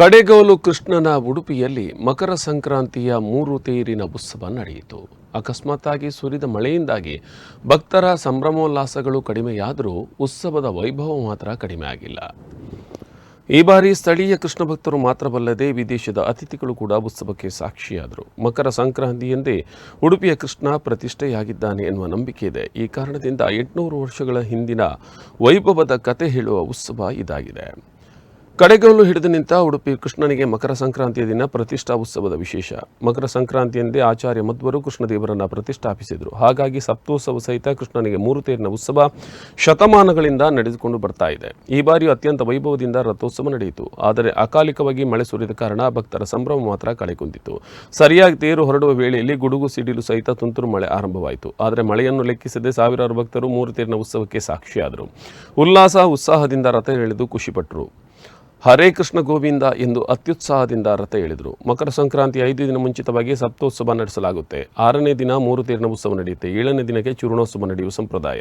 ಕಡೆಗೋಲು ಕೃಷ್ಣನ ಉಡುಪಿಯಲ್ಲಿ ಮಕರ ಸಂಕ್ರಾಂತಿಯ ಮೂರು ತೇರಿನ ಉತ್ಸವ ನಡೆಯಿತು. ಅಕಸ್ಮಾತ್ತಾಗಿ ಸುರಿದ ಮಳೆಯಿಂದಾಗಿ ಭಕ್ತರ ಸಂಭ್ರಮೋಲ್ಲಾಸಗಳು ಕಡಿಮೆಯಾದರೂ ಉತ್ಸವದ ವೈಭವ ಮಾತ್ರ ಕಡಿಮೆ ಆಗಿಲ್ಲ ಈ ಬಾರಿ ಸ್ಥಳೀಯ ಕೃಷ್ಣ ಭಕ್ತರು ಮಾತ್ರವಲ್ಲದೆ ವಿದೇಶದ ಅತಿಥಿಗಳು ಕೂಡ ಉತ್ಸವಕ್ಕೆ ಸಾಕ್ಷಿಯಾದರು. ಮಕರ ಸಂಕ್ರಾಂತಿಯಂದೇ ಉಡುಪಿಯ ಕೃಷ್ಣ ಪ್ರತಿಷ್ಠೆಯಾಗಿದ್ದಾನೆ ಎನ್ನುವ ನಂಬಿಕೆ ಇದೆ. ಈ ಕಾರಣದಿಂದ ಎಂಟುನೂರು ವರ್ಷಗಳ ಹಿಂದಿನ ವೈಭವದ ಕತೆ ಹೇಳುವ ಉತ್ಸವ ಇದಾಗಿದೆ. ಕಡೆಗೋಲು ಹಿಡಿದು ನಿಂತ ಉಡುಪಿ ಕೃಷ್ಣನಿಗೆ ಮಕರ ಸಂಕ್ರಾಂತಿಯ ದಿನ ಪ್ರತಿಷ್ಠಾ ಉತ್ಸವದ ವಿಶೇಷ. ಮಕರ ಸಂಕ್ರಾಂತಿಯಂದೇ ಆಚಾರ್ಯ ಮಧ್ವರು ಕೃಷ್ಣದೇವರನ್ನ ಪ್ರತಿಷ್ಠಾಪಿಸಿದರು. ಹಾಗಾಗಿ ಸಪ್ತೋತ್ಸವ ಸಹಿತ ಕೃಷ್ಣನಿಗೆ ಮೂರು ತೇರಿನ ಉತ್ಸವ ಶತಮಾನಗಳಿಂದ ನಡೆದುಕೊಂಡು ಬರ್ತಾ ಇದೆ. ಈ ಬಾರಿಯೂ ಅತ್ಯಂತ ವೈಭವದಿಂದ ರಥೋತ್ಸವ ನಡೆಯಿತು. ಆದರೆ ಅಕಾಲಿಕವಾಗಿ ಮಳೆ ಸುರಿದ ಕಾರಣ ಭಕ್ತರ ಸಂಭ್ರಮ ಮಾತ್ರ ಕಳೆಗುಂದಿತು ಸರಿಯಾಗಿ ತೇರು ಹೊರಡುವ ವೇಳೆಯಲ್ಲಿ ಗುಡುಗು ಸಿಡಿಲು ಸಹಿತ ತುಂತುರು ಮಳೆ ಆರಂಭವಾಯಿತು. ಆದರೆ ಮಳೆಯನ್ನು ಲೆಕ್ಕಿಸದೆ ಸಾವಿರಾರು ಭಕ್ತರು ಮೂರು ತೇರಿನ ಉತ್ಸವಕ್ಕೆ ಸಾಕ್ಷಿಯಾದರು. ಉಲ್ಲಾಸ, ಉತ್ಸಾಹದಿಂದ ರಥ ಎಳೆದು ಖುಷಿಪಟ್ಟರು ಹರೇ ಕೃಷ್ಣ ಗೋವಿಂದ ಎಂದು ಅತ್ಯುತ್ಸಾಹದಿಂದ ರಥ ಹೇಳಿದರು ಮಕರ ಸಂಕ್ರಾಂತಿ ಐದು ದಿನ ಮುಂಚಿತವಾಗಿ ಸಪ್ತೋತ್ಸವ ನಡೆಸಲಾಗುತ್ತೆ. ಆರನೇ ದಿನ ಮೂರು ತೀರ್ಣ ಉತ್ಸವ ನಡೆಯುತ್ತೆ. ಏಳನೇ ದಿನಕ್ಕೆ ಚೂರ್ಣೋತ್ಸವ ನಡೆಯುವ ಸಂಪ್ರದಾಯ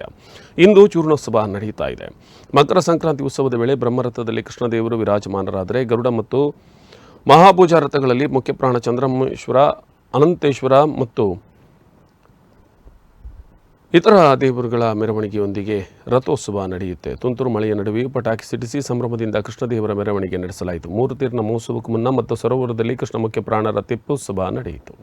ಇಂದು ಚೂರ್ಣೋತ್ಸವ ನಡೆಯುತ್ತಾ ಇದೆ. ಮಕರ ಸಂಕ್ರಾಂತಿ ಉತ್ಸವದ ವೇಳೆ ಬ್ರಹ್ಮರಥದಲ್ಲಿ ಕೃಷ್ಣದೇವರು ವಿರಾಜಮಾನರಾದರೆ ಗರುಡ ಮತ್ತು ಮಹಾಪೂಜಾ ರಥಗಳಲ್ಲಿ ಮುಖ್ಯಪ್ರಾಣ ಚಂದ್ರಮೇಶ್ವರ, ಅನಂತೇಶ್ವರ ಮತ್ತು ಇತರ ದೇವರುಗಳ ಮೆರವಣಿಗೆಯೊಂದಿಗೆ ರಥೋತ್ಸವ ನಡೆಯುತ್ತೆ. ತುಂತುರು ಮಳೆಯ ನಡುವೆ ಪಟಾಕಿ ಸಿಡಿಸಿ ಸಂಭ್ರಮದಿಂದ ಕೃಷ್ಣದೇವರ ಮೆರವಣಿಗೆ ನಡೆಸಲಾಯಿತು. ಮೂರು ತೀರ್ನ ಮಹೋತ್ಸವಕ್ಕೂ ಮುನ್ನ ಮತ್ತು ಸರೋವರದಲ್ಲಿ ಕೃಷ್ಣ ಮುಖ್ಯ ಪ್ರಾಣರ ತೆಪ್ಪೋತ್ಸವ ನಡೆಯಿತು.